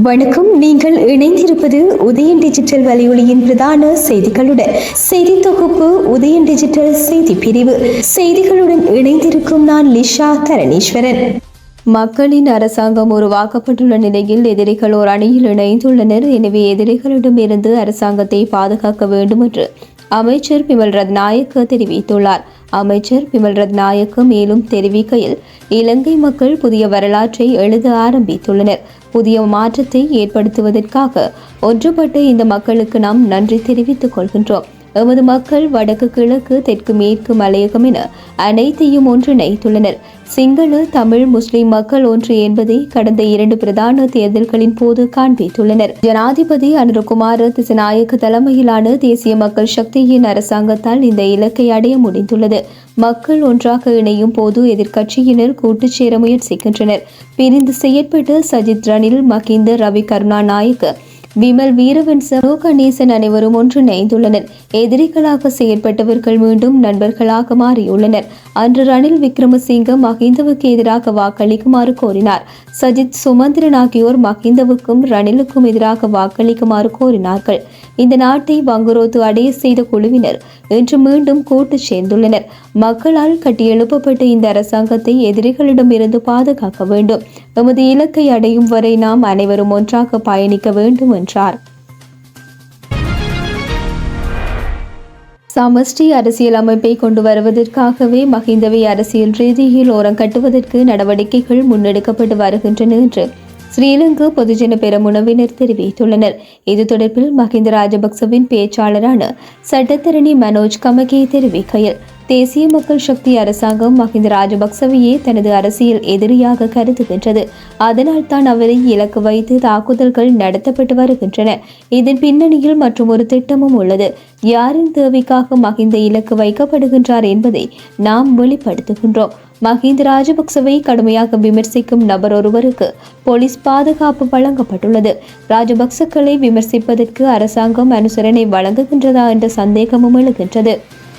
வணக்கம். நீங்கள் இணைந்திருப்பது உதயன் டிஜிட்டல் வலையொலியின் பிரதான செய்திகளுடன். செய்தி தொகுப்பு உதயன் டிஜிட்டல் செய்தி பிரிவு. செய்திகளுடன் இணைந்திருக்கும் நான் லிஷா தரணீஸ்வரன். மக்களின் அரசாங்கம் உருவாக்கப்பட்டுள்ள நிலையில் எதிரிகள் ஒரு அணியில் இணைந்துள்ளனர். எனவே எதிரிகளிடமிருந்து அரசாங்கத்தை பாதுகாக்க வேண்டும் என்று அமைச்சர் பிமல் ரத்நாயக்க தெரிவித்துள்ளார். அமைச்சர் பிமல் ரத்நாயக்க மேலும் தெரிவிக்கையில் இலங்கை மக்கள் புதிய வரலாற்றை எழுத ஆரம்பித்துள்ளனர். புதிய மாற்றத்தை ஏற்படுத்துவதற்காக ஒன்றுபட்டு இந்த மக்களுக்கு நாம் நன்றி தெரிவித்துக் கொள்கின்றோம். எமது மக்கள் வடக்கு கிழக்கு தெற்கு மேற்கு மலையகம் என அனைத்தையும் ஒன்றிணைத்துள்ளனர். சிங்கள தமிழ் முஸ்லிம் மக்கள் ஒன்று என்பதை கடந்த இரண்டு பிரதான தேர்தல்களின் போது காண்பித்துள்ளனர். ஜனாதிபதி அனுரகுமார திசநாயக்க தலைமையிலான தேசிய மக்கள் சக்தியின் அரசாங்கத்தால் இந்த இலக்கை அடைய முடிந்துள்ளது. மக்கள் ஒன்றாக இணையும் போது எதிர்க்கட்சியினர் கூட்டு சேர முயற்சிக்கின்றனர். பிரிந்து செயற்பட்டு சஜித் ரணில் மகிந்த ரவி கருணாநாயக்க விமல் வீரவன்ச கணேசன் அனைவரும் ஒன்றிணைந்துள்ளனர். எதிரிகளாக செயற்பட்டவர்கள் மீண்டும் நண்பர்களாக மாறியுள்ளனர். அன்று ரணில் விக்ரமசிங்க மஹிந்தவுக்கு எதிராக வாக்களிக்குமாறு கோரினார். சஜித் சுமந்திரன் ஆகியோர் மஹிந்தவுக்கும் ரணிலுக்கும் எதிராக வாக்களிக்குமாறு கோரினார்கள். இந்த நாட்டை வங்குரோத்து அடைய செய்த குழுவினர் இன்று மீண்டும் கூட்டு சேர்ந்துள்ளனர். மக்களால் கட்டியெழுப்பப்பட்ட இந்த அரசாங்கத்தை எதிரிகளிடமிருந்து பாதுகாக்க வேண்டும். எமது இலக்கை அடையும் வரை நாம் அனைவரும் ஒன்றாக பயணிக்க வேண்டும் என்றார். சமஷ்டி அரசியல் அமைப்பை கொண்டு வருவதற்காகவே மஹிந்தவை அரசியல் ரீதியில் ஓரம் கட்டுவதற்கு நடவடிக்கைகள் முன்னெடுக்கப்பட்டு வருகின்றன என்று ஸ்ரீலங்கா பொதுஜன பெருமுனவினர் தெரிவித்துள்ளனர். இது தொடர்பில் மஹிந்த ராஜபக்சவின் பேச்சாளரான சட்டத்தரணி மனோஜ் கமகே தெரிவிக்கையில் தேசிய மக்கள் சக்தி அரசாங்கம் மஹிந்த ராஜபக்சவையே தனது அரசியல் எதிரியாக கருதுகின்றது. அதனால் தான் அவரை இலக்கு வைத்து தாக்குதல்கள் நடத்தப்பட்டு வருகின்றன. இதன் பின்னணியில் மற்றும் ஒரு திட்டமும் உள்ளது. யாரின் தேவைக்காக மஹிந்த இலக்கு வைக்கப்படுகின்றார் என்பதை நாம் வெளிப்படுத்துகின்றோம். மஹிந்த ராஜபக்சவை கடுமையாக விமர்சிக்கும் நபர் ஒருவருக்கு போலீஸ் பாதுகாப்பு வழங்கப்பட்டுள்ளது. ராஜபக்சக்களை விமர்சிப்பதற்கு அரசாங்கம் அனுசரணை வழங்குகின்றதா என்ற சந்தேகமும் எழுகின்றது.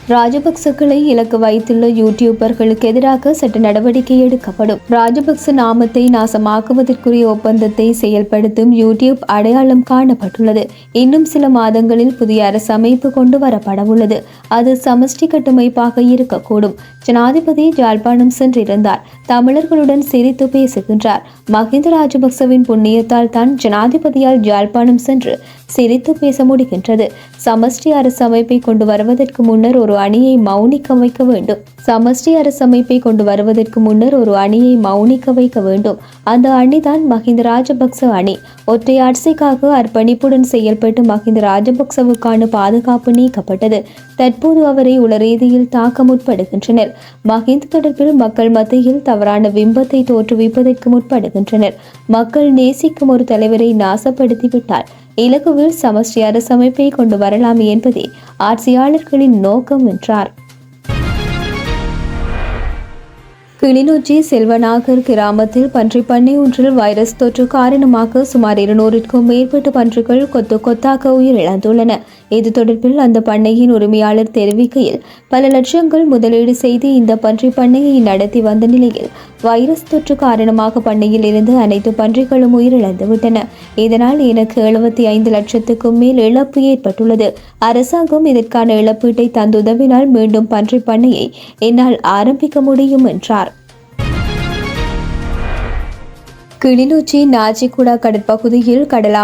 ராஜபக்சக்களை இலக்கு வைத்துள்ள யூடியூபர்களுக்கு எதிராக சட்ட நடவடிக்கை எடுக்கப்படும். ராஜபக்ச நாமத்தை நாசமாக்குவதற்குரிய ஒப்பந்தத்தை செயல்படுத்தும் யூடியூப் அடையாளம் காணப்பட்டுள்ளது. இன்னும் சில மாதங்களில் புதிய அரசமைப்பு கொண்டு வரப்பட உள்ளது. அது சமஷ்டி கட்டமைப்பாக இருக்கக்கூடும். ஜனாதிபதி ஜாழ்ப்பாணம் சென்றிருந்தார். தமிழர்களுடன் சிரித்து பேசுகின்றார். மஹிந்த ராஜபக்சவின் புண்ணியத்தால் தான் ஜனாதிபதியால் ஜாழ்ப்பாணம் சென்று சிரித்து பேச முடிகின்றது. சமஷ்டி அரசமைப்பை கொண்டு வருவதற்கு முன்னர் ஒரு அணியை மௌனிக்க வைக்க வேண்டும். சமஷ்டி அரசமைப்பை கொண்டு வருவதற்கு முன்னர் ஒரு அணியை மௌனிக்க வைக்க வேண்டும். அந்த அணிதான் மஹிந்த ராஜபக்ச அணி. ஒற்றை ஆட்சிக்காக அர்ப்பணிப்புடன் செயல்பட்டு மஹிந்த ராஜபக்சவுக்கான பாதுகாப்பு நீக்கப்பட்டது. தற்போது அவரை உள ரீதியில் தாக்க முற்படுகின்றனர். மஹிந்த தொடர்பில் மக்கள் மத்தியில் தவறான பிம்பத்தை தோற்றுவிப்பதற்கு முற்படுகின்றனர். மக்கள் நேசிக்கும் ஒரு தலைவரை நாசப்படுத்திவிட்டார். இலகுவில் சமஷ்டி அரசமைப்பை கொண்டு வரலாம் என்பதே ஆட்சியாளர்களின் நோக்கம் என்றார். கிளிநொச்சி செல்வநாகர் கிராமத்தில் பன்றி பண்ணை ஒன்றில் வைரஸ் தொற்று காரணமாக சுமார் இருநூறுக்கும் மேற்பட்ட பன்றிகள் கொத்து கொத்தாக உயிரிழந்துள்ளன. இது தொடர்பில் அந்த பண்ணையின் உரிமையாளர் தெரிவிக்கையில் பல லட்சங்கள் முதலீடு செய்து இந்த பன்றி பண்ணையை நடத்தி வந்த நிலையில் வைரஸ் தொற்று காரணமாக பண்ணையில் இருந்து அனைத்து பன்றிகளும் உயிரிழந்துவிட்டன இதனால் எனக்கு எழுபத்தி ஐந்து லட்சத்துக்கும் மேல் இழப்பு ஏற்பட்டுள்ளது. அரசாங்கம் இதற்கான இழப்பீட்டை தந்துதவினால் மீண்டும் பன்றி பண்ணையை என்னால் ஆரம்பிக்க முடியும் என்றார். கிளிநொச்சி நாச்சிக்குடா கடற்பகுதியில் கடல்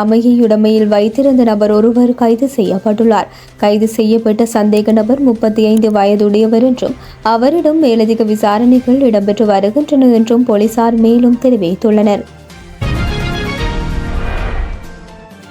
உடமையில் வைத்திருந்த நபர் ஒருவர் கைது செய்யப்பட்டுள்ளார். கைது செய்யப்பட்ட சந்தேக நபர் முப்பத்தி ஐந்து வயதுடையவர் என்றும் அவரிடம் மேலதிக விசாரணைகள் இடம்பெற்று வருகின்றன என்றும் போலீசார் மேலும் தெரிவித்துள்ளனர்.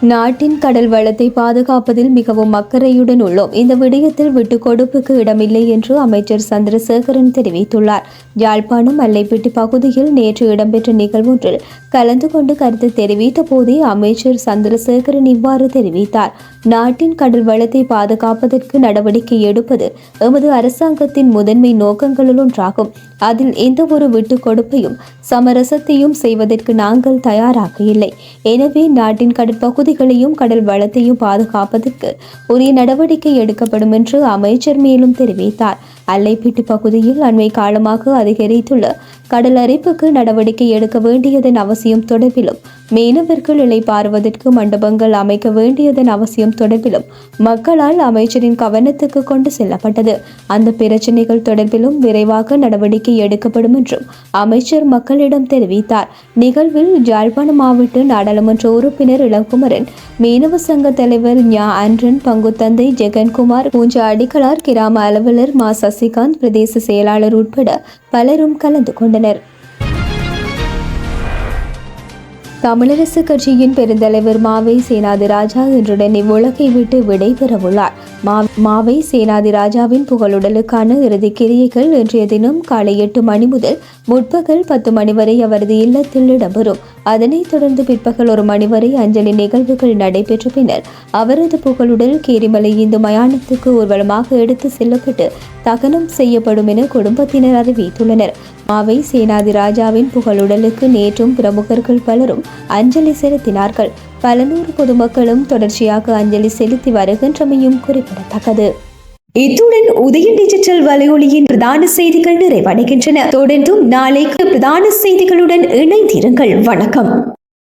நாட்டின் கடல் வளத்தை பாதுகாப்பதில் மிகவும் அக்கறையுடன் உள்ளோம். இந்த விடயத்தில் விட்டு கொடுப்புக்கு இடமில்லை என்று அமைச்சர் சந்திரசேகரன் தெரிவித்துள்ளார். யாழ்ப்பாணம் அல்லைப்பட்டி பகுதியில் நேற்று இடம்பெற்ற நிகழ்வொன்றில் கலந்து கொண்டு கருத்து தெரிவித்த போதே அமைச்சர் சந்திரசேகரன் இவ்வாறு தெரிவித்தார். நாட்டின் கடல் வளத்தை பாதுகாப்பதற்கு நடவடிக்கை எடுப்பது எமது அரசாங்கத்தின் முதன்மை நோக்கங்களில் ஒன்றாகும். அதில் எந்த ஒரு விட்டு கொடுப்பையும் சமரசத்தையும் செய்வதற்கு நாங்கள் தயாராக இல்லை. எனவே நாட்டின் கடற்பகுதி பகுதிகளையும் கடல் வளத்தையும் பாதுகாப்பதற்கு உரிய நடவடிக்கை எடுக்கப்படும் என்று அமைச்சர் மேலும் தெரிவித்தார். அல்லைப்பீட்டு பகுதியில் அண்மை காலமாக அதிகரித்துள்ள கடல் அரிப்புக்கு நடவடிக்கை எடுக்க வேண்டியதன் அவசியம் தொடர்பிலும் மீனவர்கள் இளைப்பாறுவதற்கு மண்டபங்கள் அமைக்க வேண்டியதன் அவசியம் தொடர்பிலும் மக்களால் அமைச்சரின் கவனத்துக்கு கொண்டு செல்லப்பட்டது. அந்த பிரச்சினைகள் தொடர்பிலும் விரைவாக நடவடிக்கை எடுக்கப்படும் என்றும் அமைச்சர் மக்களிடம் தெரிவித்தார். நிகழ்வில் ஜாழ்ப்பாண மாவட்ட நாடாளுமன்ற உறுப்பினர் இளங்குமரன் மீனவ சங்க தலைவர் ஞா ஆண்டன் பங்குத்தந்தை ஜெகன்குமார் பூஞ்சா அடிகளார் கிராம அலுவலர் மா சசிகாந்த் பிரதேச செயலாளர் உட்பட பலரும் கலந்து கொண்டனர். தமிழரசு கட்சியின் பெருந்தலைவர் மாவை சேனாதி ராஜா இன்றுடன் இவ்வுலகை விட்டு விடைபெறவுள்ளார். மாவை சேனாதி ராஜாவின் புகழுடலுக்கான இறுதி கிரியைகள் இன்றைய தினம் காலை எட்டு மணி முதல் முற்பகல் பத்து மணி வரை அவரது இல்லத்தில் இடம்பெறும். அதனைத் தொடர்ந்து பிற்பகல் ஒரு மணி வரை அஞ்சலி நிகழ்வுகள் நடைபெற்ற பின்னர் அவரது புகழுடல் கேரிமலை இந்து மயானத்துக்கு ஊர்வலமாக எடுத்து செல்லப்பட்டு தகனம் செய்யப்படும் என குடும்பத்தினர் அறிவித்துள்ளனர். மாவை சேனாதி ராஜாவின் புகழுடலுக்கு நேற்றும் பிரமுகர்கள் பலரும் அஞ்சலி செலுத்தினார்கள். பல நூறு பொதுமக்களும் தொடர்ச்சியாக அஞ்சலி செலுத்தி வருகின்றமையும் குறிப்பிடத்தக்கது. இத்துடன் உதய டிஜிட்டல் வலையொலியின் பிரதான செய்திகள் நிறைவடைகின்றன. தொடர்ந்தும் நாளைக்கு பிரதான செய்திகளுடன் இணைந்திருங்கள். வணக்கம்.